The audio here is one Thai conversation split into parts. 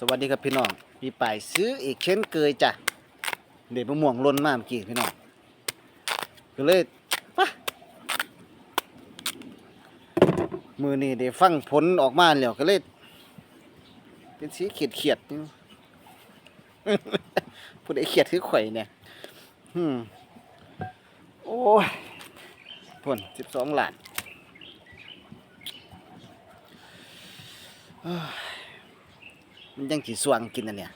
สวัสดีครับพี่น้องมีป่ายซื้ออีกเช่นเคยจ้ะเด็ดมะม่วงล่นมากเมื่อกี้พี่น้องก็เลยปะมือนี่ได้ฟังผลออกมาแล้วก็เลยเป็นสีเขียดเขียดๆนี่ผู้ใดเขียดคือข่อยเนี่ยอืมโอ้ยพ่นสิบสองล้านอ มันยังสีสว่างกินอันเนี่ย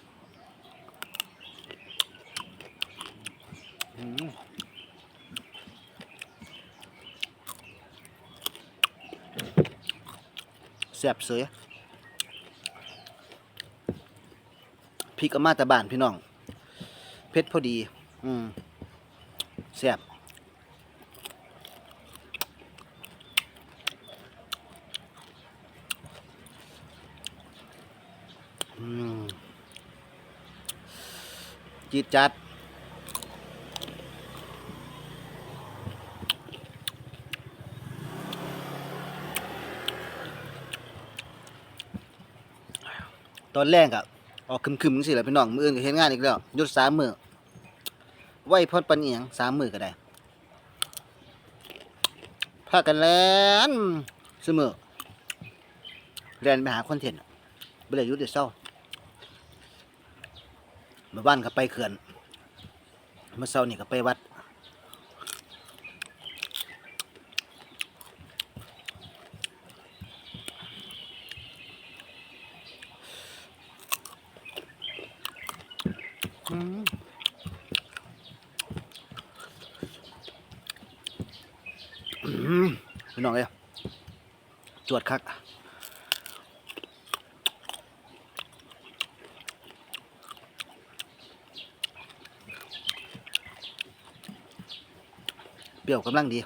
แซ่บเสยพริกอามาแต่บ้านพี่น้อง เผ็ดพอดี อืมแซ่บ จีดจัด ตอนแรกอะออกคึมๆสิแหละพี่น้อง มืออื่นก็เห็นงานอีกแล้วยุดสามมือไหวพอดปันเอียงสามมือก็ได้พากันแล่นเสมอแลนไปหาคอนเทนต์บ่ได้หยุดได้เศร้า เมื่อบ้านก็ไปเขื่อน เมื่อเช้านี่ก็ไปวัดอืมอืมพี่น้องเอ้ยจวดคัก รี้ยวกำลังดี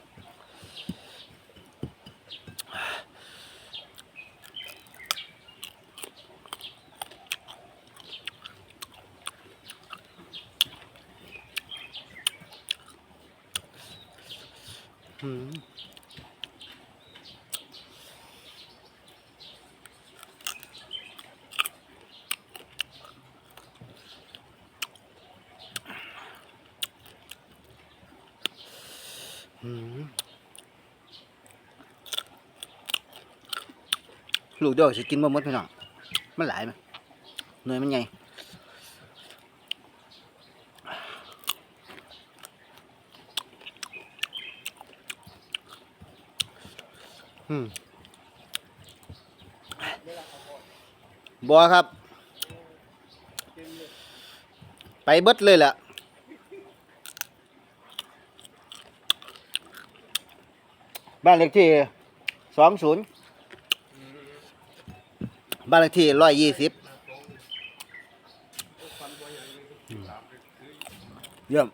อืม ลูกเดียวสิกินบ่หมดพี่น้องมันหลายไหมหน่วยมันใหญ่บัวครับ ไปเบิดเลยแหละ บ้านเลขที่สองศูนย์บ้านเลขที่ร้อยยี่สิบเยี่ยม